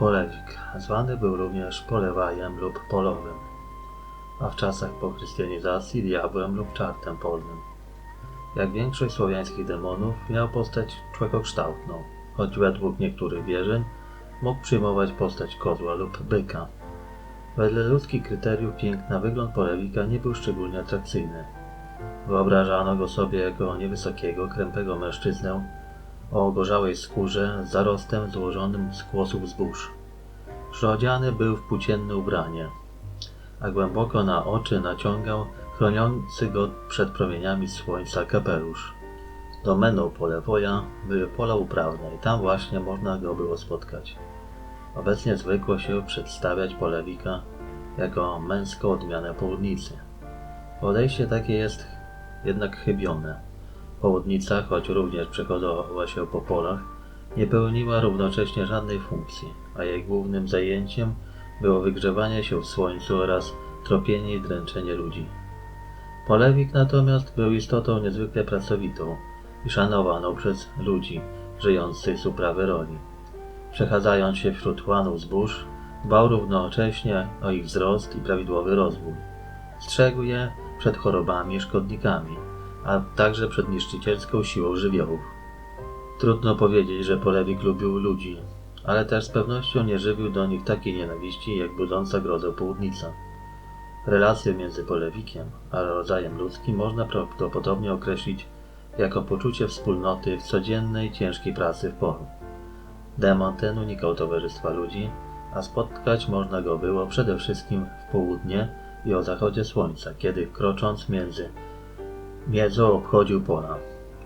Polewik, zwany był również polewajem lub polowym, a w czasach po chrystianizacji diabłem lub czartem polnym. Jak większość słowiańskich demonów, miał postać człowiekokształtną, choć według niektórych wierzeń mógł przyjmować postać kozła lub byka. Wedle ludzkich kryteriów piękna wygląd polewika nie był szczególnie atrakcyjny. Wyobrażano go sobie jako niewysokiego, krępego mężczyznę o ogorzałej skórze z zarostem złożonym z kłosów zbóż. Przyodziany był w płócienne ubranie, a głęboko na oczy naciągał chroniący go przed promieniami słońca kapelusz. Domeną polewoja były pola uprawne i tam właśnie można go było spotkać. Obecnie zwykło się przedstawiać polewika jako męską odmianę południcy. Podejście takie jest jednak chybione. Południca, choć również przechodzała się po polach, nie pełniła równocześnie żadnej funkcji, a jej głównym zajęciem było wygrzewanie się w słońcu oraz tropienie i dręczenie ludzi. Polewik natomiast był istotą niezwykle pracowitą i szanowaną przez ludzi żyjących z uprawy roli. Przechadzając się wśród łanów zbóż, dbał równocześnie o ich wzrost i prawidłowy rozwój. Strzegł je przed chorobami i szkodnikami, a także przed niszczycielską siłą żywiołów. Trudno powiedzieć, że Polewik lubił ludzi, ale też z pewnością nie żywił do nich takiej nienawiści, jak budząca grozę południca. Relację między Polewikiem a rodzajem ludzkim można prawdopodobnie określić jako poczucie wspólnoty w codziennej, ciężkiej pracy w polu. Demon ten unikał towarzystwa ludzi, a spotkać można go było przede wszystkim w południe i o zachodzie słońca, kiedy krocząc między miedzą obchodził pola.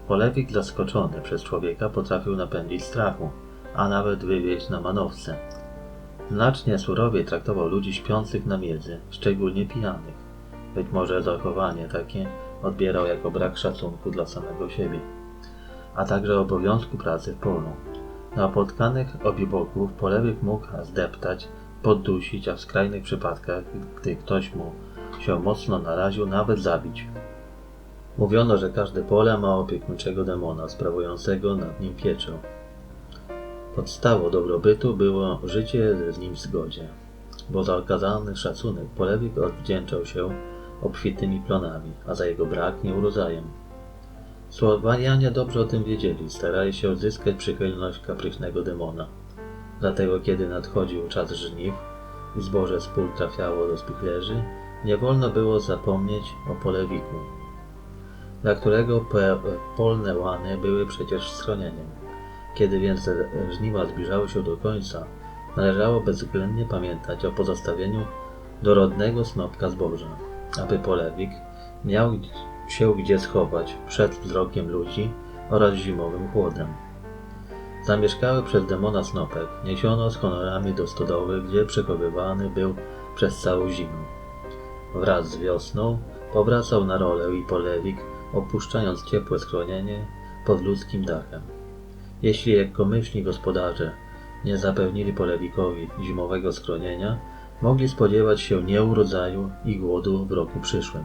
Polewik zaskoczony przez człowieka potrafił napędzić strachu, a nawet wywieźć na manowce. Znacznie surowiej traktował ludzi śpiących na miedzy, szczególnie pijanych. Być może zachowanie takie odbierał jako brak szacunku dla samego siebie, a także obowiązku pracy w polu. Napotkanych obiboków polewik mógł zdeptać, poddusić, a w skrajnych przypadkach, gdy ktoś mu się mocno naraził, nawet zabić. Mówiono, że każde pole ma opiekuńczego demona, sprawującego nad nim pieczę. Podstawą dobrobytu było życie z nim w zgodzie, bo za okazany szacunek polewik odwdzięczał się obfitymi plonami, a za jego brak nieurozdajem. Słowanianie dobrze o tym wiedzieli, starali się odzyskać przychylność kapryśnego demona. Dlatego kiedy nadchodził czas żniw i zboże z pól trafiało do spichlerzy, nie wolno było zapomnieć o polewiku, dla którego polne łany były przecież schronieniem. Kiedy więc żniwa zbliżały się do końca, należało bezwzględnie pamiętać o pozostawieniu dorodnego snopka zboża, aby polewik miał się gdzie schować przed wzrokiem ludzi oraz zimowym chłodem. Zamieszkały przez demona snopek niesiono z honorami do stodoły, gdzie przechowywany był przez całą zimę. Wraz z wiosną powracał na rolę i polewik, opuszczając ciepłe schronienie pod ludzkim dachem. Jeśli lekkomyślni gospodarze nie zapewnili polewikowi zimowego schronienia, mogli spodziewać się nieurodzaju i głodu w roku przyszłym.